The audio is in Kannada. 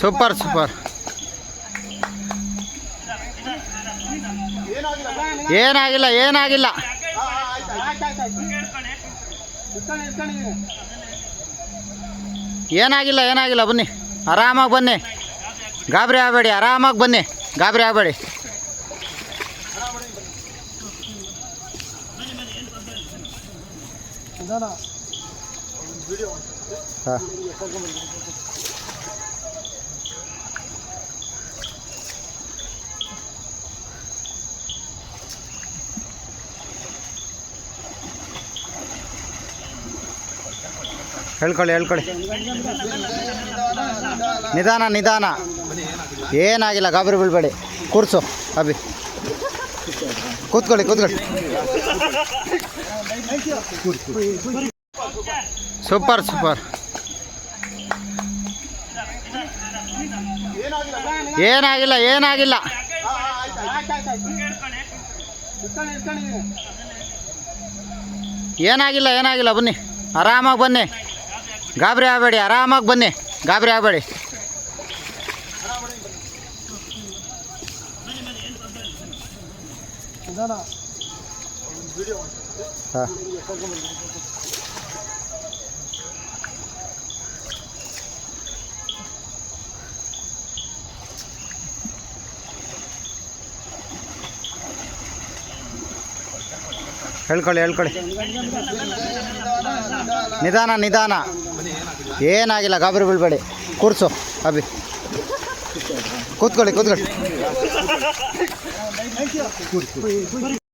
Super super. ಏನಾಗಿಲ್ಲ ಏನಾಗಿಲ್ಲ. ಏನಾಗಿಲ್ಲ ಏನಾಗಿಲ್ಲ, ಬನ್ನಿ. ಆರಾಮಾಗಿ ಬನ್ನಿ. ಗಾಬರಿ ಆಗಬೇಡಿ, ಆರಾಮಾಗಿ ಬನ್ನಿ. ಗಾಬರಿ ಆಗಬೇಡಿ. ಹಾಂ. ಹೇಳ್ಕೊಳ್ಳಿ ಹೇಳ್ಕೊಳ್ಳಿ. ನಿಧಾನ ನಿಧಾನ. ಏನಾಗಿಲ್ಲ, ಗಾಬರಿ ಬೀಳ್ಬೇಡಿ. ಕೂರ್ಸು, ಅಭಿ. ಕೂತ್ಕೊಳ್ಳಿ ಕೂತ್ಕೊಳ್ಳಿ. Super super. ಏನಾಗಿಲ್ಲ ಏನಾಗಿಲ್ಲ. ಏನಾಗಿಲ್ಲ ಏನಾಗಿಲ್ಲ, ಬನ್ನಿ. ಆರಾಮಾಗಿ ಬನ್ನಿ. ಗಾಬರಿ ಆಗಬೇಡಿ ಆರಾಮಾಗಿ ಬನ್ನಿ. ಗಾಬರಿ ಆಗಬೇಡಿ. ಹಾಂ. ಹೇಳ್ಕೊಳ್ಳಿ ಹೇಳ್ಕೊಳ್ಳಿ. ನಿಧಾನ ನಿಧಾನ. ಏನಾಗಿಲ್ಲ ಗಾಬರಿ ಬೀಳ್ಬೇಡಿ. ಕೂರ್ಸು ಅಭಿ. ಕೂತ್ಕೊಳ್ಳಿ ಕೂತ್ಕೊಳ್ಳಿ.